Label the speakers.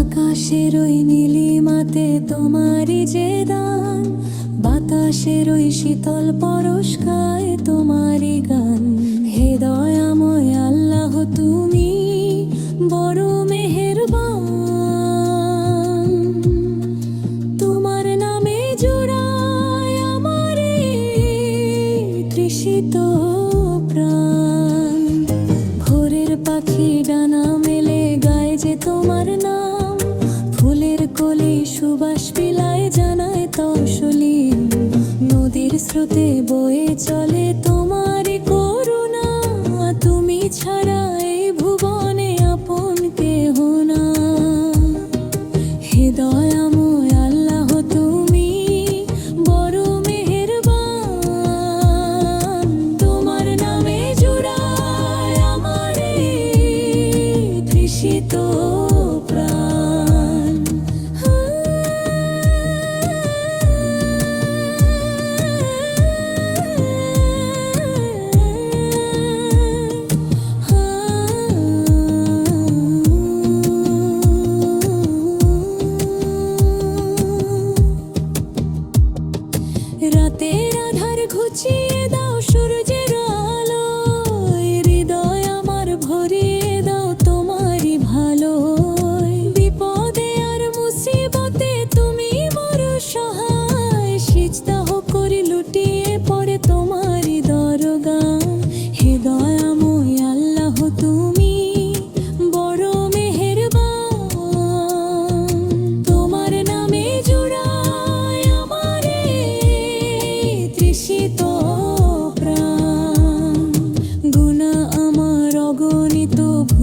Speaker 1: আকাশের ওই নীলিমাতে তোমারই যে দান বাতাসের ওই শীতল পরস্কায় তোমারই গান। হে দয়াময় তৃষিত প্রাণ। ভোরের পাখি ডানা মেলে গায়ে যে তোমার নাম। ফুলের কলি সুবাস বিলায় জানায় তসলি নদীর স্রোতে বয়ে চলে তোমারই করুণা। তুমি ছাড়া এই ভুবনে আপন কেহ না। হৃদয়াময় তৃষিত প্রাণ। রাতের আধার ঘুচিয়ে